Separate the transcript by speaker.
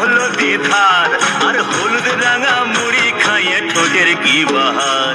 Speaker 1: হলো বিধার আর হলুদ রাঙা মুড়ি খাইয়ে ঠোঁটের কি বাহার।